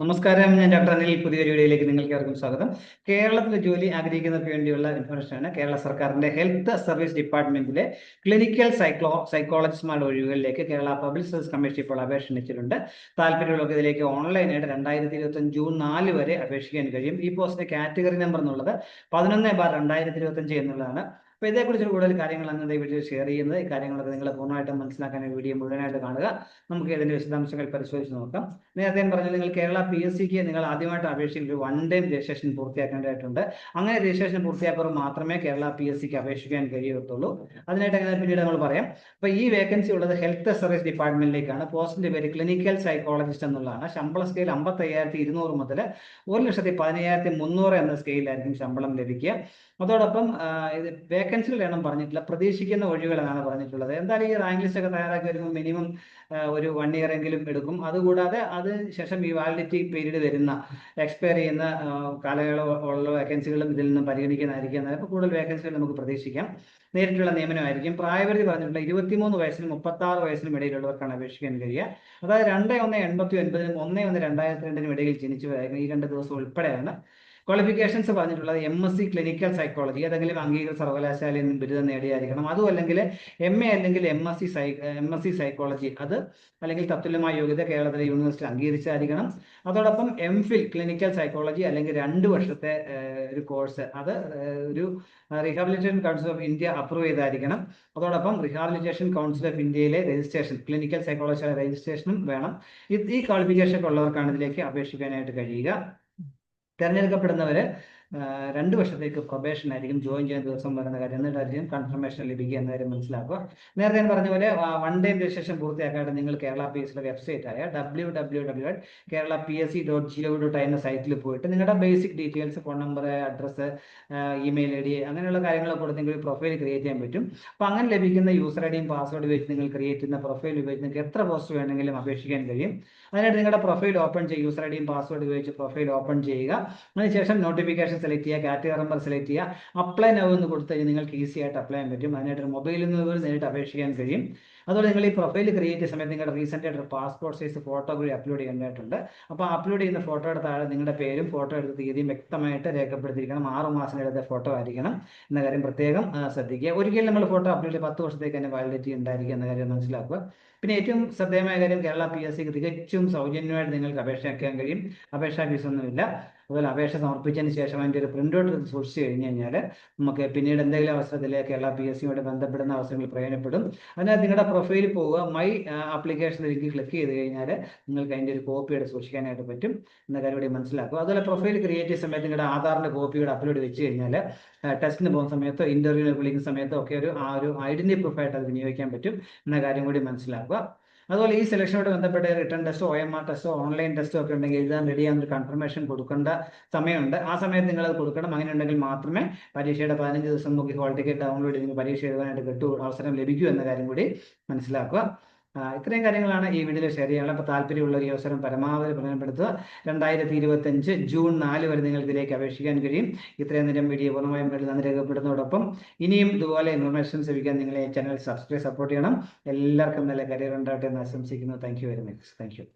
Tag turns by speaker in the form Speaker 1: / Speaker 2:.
Speaker 1: നമസ്കാരം ഞാൻ ഡോക്ടർ അനിൽ. പുതിയൊരു വീഡിയോയിലേക്ക് നിങ്ങൾക്ക് ഏവർക്കും സ്വാഗതം. കേരളത്തിൽ ജോലി ആഗ്രഹിക്കുന്നവർക്ക് വേണ്ടിയുള്ള ഇൻഫർമേഷൻ ആണ് കേരള സർക്കാരിന്റെ ഹെൽത്ത് സർവീസ് ഡിപ്പാർട്ട്മെന്റിലെ ക്ലിനിക്കൽ സൈക്ലോ സൈക്കോളജിസ്റ്റുമാരുടെ ഒഴിവുകളിലേക്ക് കേരള പബ്ലിക് സർവീസ് കമ്മീഷൻ ഇപ്പോൾ അപേക്ഷ ക്ഷണിച്ചിട്ടുണ്ട് താല്പര്യമുള്ളവർക്ക് ഇതിലേക്ക് ഓൺലൈനായിട്ട് രണ്ടായിരത്തി ഇരുപത്തി ജൂൺ നാല് വരെ അപേക്ഷിക്കാൻ കഴിയും. ഈ പോസ്റ്റിന്റെ കാറ്റഗറി നമ്പർ എന്നുള്ളത് പതിനൊന്ന് ബാർ രണ്ടായിരത്തി ഇരുപത്തഞ്ച് എന്നുള്ളതാണ്. അപ്പോൾ ഇതേക്കുറിച്ച് കൂടുതൽ കാര്യങ്ങളാണ് ഈ വീഡിയോ ഷെയർ ചെയ്യുന്നത്. ഈ കാര്യങ്ങളൊക്കെ നിങ്ങൾ പൂർണമായിട്ടും മനസ്സിലാക്കാൻ വീഡിയോ മുഴുവനായിട്ട് കാണുക. നമുക്ക് ഇതിന്റെ വിശദാംശങ്ങൾ പരിശോധിച്ച് നോക്കാം. നേരത്തെ ഞാൻ പറഞ്ഞു നിങ്ങൾ കേരള പി എസ് സിക്ക് നിങ്ങൾ ആദ്യമായിട്ട് അപേക്ഷിക്കുന്ന ഒരു വൺ ടൈം രജിസ്ട്രേഷൻ പൂർത്തിയാക്കേണ്ടതായിട്ടുണ്ട്. അങ്ങനെ രജിസ്ട്രേഷൻ പൂർത്തിയാക്കുമ്പോൾ മാത്രമേ കേരള പി എസ് സിക്ക് അപേക്ഷിക്കാൻ കഴിയത്തുള്ളൂ. അതിനായിട്ട് അങ്ങനെ പിന്നീട് നമ്മൾ പറയാം. അപ്പോൾ ഈ വേക്കൻസി ഉള്ളത് ഹെൽത്ത് സർവീസ് ഡിപ്പാർട്ട്മെന്റിലേക്കാണ് പോസ്റ്റിന്റെ പേര് ക്ലിനിക്കൽ സൈക്കോളജിസ്റ്റ് എന്നുള്ളതാണ്. ശമ്പള സ്കെയിൽ അമ്പത്തി അയ്യായിരത്തി ഇരുന്നൂറ് മുതൽ ഒരു ലക്ഷത്തി പതിനയ്യായിരത്തി മുന്നൂറ് എന്ന സ്കെയിലായിരിക്കും ശമ്പളം ലഭിക്കുക. അതോടൊപ്പം ഇത് വേക്കൻസികളുടെ എണ്ണം പറഞ്ഞിട്ടില്ല. പ്രതീക്ഷിക്കുന്ന എന്നാണ് പറഞ്ഞിട്ടുള്ളത്. എന്തായാലും ഈ റാങ്ക് ലിസ്റ്റ് ഒക്കെ തയ്യാറാക്കി വരുമ്പോൾ മിനിമം ഒരു വൺ ഇയർ എങ്കിലും എടുക്കും. അതുകൂടാതെ അത് ശേഷം ഈ വാലിഡിറ്റി പീരീഡ് വരുന്ന എക്സ്പയർ ചെയ്യുന്ന കാലയളവുള്ള വേക്കൻസികളും ഇതിൽ നിന്ന് പരിഗണിക്കുന്നതായിരിക്കും. അപ്പോൾ കൂടുതൽ വേക്കൻസികൾ നമുക്ക് പ്രതീക്ഷിക്കാം. നേരിട്ടുള്ള നിയമനമായിരിക്കും. പ്രായപരിധി പറഞ്ഞിട്ടുള്ള ഇരുപത്തിമൂന്ന് വയസ്സിനും മുപ്പത്തി ആറ് വയസ്സിനും ഇടയിലുള്ളവർക്കാണ് അപേക്ഷിക്കാൻ കഴിയുക. അതായത് രണ്ട് ഒന്ന് എൺപത്തി ഒൻപതിനും ഒന്ന് ഒന്ന് രണ്ടായിരത്തി രണ്ടിനും ഇടയിൽ ജനിച്ചു ഈ രണ്ട് ദിവസം ഉൾപ്പെടെയാണ്. ക്വാളിഫിക്കേഷൻസ് പറഞ്ഞിട്ടുള്ളത് M S C clinical psychology ഏതെങ്കിലും അംഗീകൃത സർവകലാശാലയിൽ നിന്ന് ബിരുദം നേടിയായിരിക്കണം. അതും അല്ലെങ്കിൽ എം എ അല്ലെങ്കിൽ എം എസ് സി സൈ എം എസ് സി സൈക്കോളജി അത് അല്ലെങ്കിൽ തത്തുല്യമായ യോഗ്യത കേരളത്തിലെ യൂണിവേഴ്സിറ്റി അംഗീകരിച്ചായിരിക്കണം. അതോടൊപ്പം എം ഫിൽ ക്ലിനിക്കൽ സൈക്കോളജി അല്ലെങ്കിൽ രണ്ട് വർഷത്തെ ഒരു കോഴ്സ് അത് ഒരു rehabilitation council of India approve ചെയ്തായിരിക്കണം. അതോടൊപ്പം റീഹാബിലിറ്റേഷൻ കൗൺസിൽ ഓഫ് ഇന്ത്യയിലെ രജിസ്ട്രേഷൻ ക്ലിനിക്കൽ സൈക്കോളജി രജിസ്ട്രേഷനും വേണം. ഈ ക്വാളിഫിക്കേഷൻ ഉള്ളവർക്കാണ് ഇതിലേക്ക് അപേക്ഷിക്കാനായിട്ട് കഴിയുക. തിരഞ്ഞെടുക്കപ്പെടുന്നവര് രണ്ട് വർഷത്തേക്ക് പ്രൊബേഷൻ ആയിരിക്കും. ജോയിൻ ചെയ്യുന്ന ദിവസം വരുന്ന കാര്യം. എന്നിട്ട് എന്നിട്ടായിരിക്കും കൺഫർമേഷൻ ലഭിക്കുക എന്ന കാര്യം മനസ്സിലാക്കുക. നേരത്തെ ഞാൻ പറഞ്ഞ പോലെ വൺ ഡേ രജിസ്ട്രേഷൻ പൂർത്തിയാക്കാതെ നിങ്ങൾ കേരള പി എസ് വെബ്സൈറ്റ് ആയ W W W dot Kerala P S C dot G O dot എന്ന സൈറ്റിൽ പോയിട്ട് നിങ്ങളുടെ basic details phone number address email I D അങ്ങനെയുള്ള കാര്യങ്ങളൊക്കെ കൂടെ നിങ്ങൾക്ക് പ്രൊഫൈൽ ക്രിയേറ്റ് ചെയ്യാൻ പറ്റും. അപ്പോൾ അങ്ങനെ ലഭിക്കുന്ന യൂസർ ഐഡിയും ഡിയും പാസ്വേഡ് വെച്ച് നിങ്ങൾ ക്രിയേറ്റ് ചെയ്യുന്ന പ്രൊഫൈൽ ഉപയോഗിച്ച് നിങ്ങൾക്ക് എത്ര പോസ്റ്റ് വേണമെങ്കിലും അപേക്ഷിക്കാൻ കഴിയും. അതിനായിട്ട് നിങ്ങളുടെ പ്രൊഫൈൽ ഓപ്പൺ ചെയ്യുക. യൂസർ ഐഡിയും ഡിയും പാസ്വേഡ് ഉപയോഗിച്ച് പ്രൊഫൈൽ ഓപ്പൺ ചെയ്യുക. അതിനുശേഷം നോട്ടിഫിക്കേഷൻ സെലക്ട് ചെയ്യുക കാറ്റഗറി നമ്പർ സെലക്ട് ചെയ്യുക അപ്ലൈ നൗ എന്ന് കൊടുത്തു കഴിഞ്ഞാൽ നിങ്ങൾക്ക് ഈസി ആയിട്ട് അപ്ലൈ ചെയ്യാൻ പറ്റും. അതിനായിട്ട് മൊബൈലിൽ നിന്ന് നേരിട്ട് അപേക്ഷിക്കാൻ കഴിയും. അതുപോലെ നിങ്ങൾ ഈ പ്രൊഫൈൽ ക്രിയേറ്റ് ചെയ്യുന്ന സമയത്ത് നിങ്ങളുടെ റീസെന്റ് ആയിട്ട് പാസ്പോർട്ട് സൈസ് ഫോട്ടോ കൂടി അപ്ലോഡ് ചെയ്യേണ്ടതായിട്ടുണ്ട്. അപ്പോൾ അപ്ലോഡ് ചെയ്യുന്ന ഫോട്ടോയുടെ താഴെ നിങ്ങളുടെ പേരും ഫോട്ടോ എടുത്ത തീയതിയും വ്യക്തമായിട്ട് രേഖപ്പെടുത്തിയിരിക്കണം. ആറ് മാസം എടുത്ത ഫോട്ടോ ആയിരിക്കണം എന്ന കാര്യം പ്രത്യേകം ശ്രദ്ധിക്കുക. ഒരിക്കലും നമ്മൾ ഫോട്ടോ അപ്ലോഡ് ചെയ്ത് പത്ത് വർഷത്തേക്ക് തന്നെ വാലിഡിറ്റി ഉണ്ടായിരിക്കുക എന്ന കാര്യം മനസ്സിലാക്കുക. പിന്നെ ഏറ്റവും ശ്രദ്ധേയമായ കാര്യം കേരള പി എസ് സിക്ക് തികച്ചും സൗജന്യമായിട്ട് നിങ്ങൾക്ക് അപേക്ഷ കഴിയും. അപേക്ഷാ ഫീസ് ഫീസൊന്നുമില്ല അതുപോലെ അപേക്ഷ സമർപ്പിച്ചതിന് ശേഷം അതിന്റെ ഒരു പ്രിന്റ് ഔട്ട് സൂക്ഷിച്ച് കഴിഞ്ഞ് കഴിഞ്ഞാൽ നമുക്ക് പിന്നീട് എന്തെങ്കിലും അവസരത്തിൽ കേരള പി എസ് സിയോട് ബന്ധപ്പെടുന്ന അവസരങ്ങൾ പ്രയോജനപ്പെടും. അതിനകത്ത് നിങ്ങളുടെ പ്രൊഫൈലിൽ പോവുക. മൈ ആപ്ലിക്കേഷൻ ലിങ്ക് ക്ലിക്ക് ചെയ്ത് കഴിഞ്ഞാൽ നിങ്ങൾക്ക് അതിന്റെ ഒരു കോപ്പിയുടെ സൂക്ഷിക്കാനായിട്ട് പറ്റും എന്ന കാര്യം കൂടി മനസ്സിലാക്കുക. അതുപോലെ പ്രൊഫൈൽ ക്രിയേറ്റ് ചെയ്യുന്ന സമയത്ത് നിങ്ങളുടെ ആധാറിന്റെ കോപ്പിയുടെ അപ്ലോഡ് വെച്ച് കഴിഞ്ഞാൽ ടെസ്റ്റിന് പോകുന്ന സമയത്തോ ഇന്റർവ്യൂവിന് വിളിക്കുന്ന സമയത്തോ ഒക്കെ ഒരു ആ ഒരു ഐഡന്റി പ്രൂഫായിട്ട് അത് വിനിയോഗിക്കാൻ പറ്റും എന്ന കാര്യം കൂടി മനസ്സിലാക്കുക. അതുപോലെ ഈ സെലക്ഷനോട് ബന്ധപ്പെട്ട് റിട്ടേൺ ടെസ്റ്റോ ഒ എം ആർ ടെസ്റ്റോ ഓൺലൈൻ ടെസ്റ്റോ ഒക്കെ ഉണ്ടെങ്കിൽ എഴുതാൻ റെഡി ആകുന്ന കൺഫർമേഷൻ കൊടുക്കേണ്ട സമയമുണ്ട്. ആ സമയത്ത് നിങ്ങൾ അത് കൊടുക്കണം. അങ്ങനെ ഉണ്ടെങ്കിൽ മാത്രമേ പരീക്ഷയുടെ പതിനഞ്ച് ദിവസം നോക്കി ഹോൾ ടിക്കറ്റ് ഡൗൺലോഡ് ചെയ്ത് പരീക്ഷ എഴുതാനായിട്ട് കിട്ടൂ അവസരം ലഭിക്കൂ എന്ന കാര്യം കൂടി മനസ്സിലാക്കുക. ഇത്രയും കാര്യങ്ങളാണ് ഈ വീഡിയോയിൽ ഷെയർ ചെയ്യാനുള്ള അപ്പോൾ താല്പര്യമുള്ള ഈ അവസരം പരമാവധി പ്രയോജനപ്പെടുത്തുക. രണ്ടായിരത്തി ഇരുപത്തഞ്ച് ജൂൺ നാല് വരെ നിങ്ങൾക്ക് ഇതിലേക്ക് അപേക്ഷിക്കാൻ കഴിയും. ഇത്രയും നേരം വീഡിയോ പൂർണമായും നന്ദി രേഖപ്പെടുന്നതോടൊപ്പം ഇനിയും ഇതുപോലെ ഇൻഫർമേഷൻ ലഭിക്കാൻ നിങ്ങളെ ചാനൽ സബ്സ്ക്രൈബ് സപ്പോർട്ട് ചെയ്യണം. എല്ലാവർക്കും നല്ല കരിയർ ഉണ്ടാകട്ടെ എന്ന് ആശംസിക്കുന്നു. Thank very much thank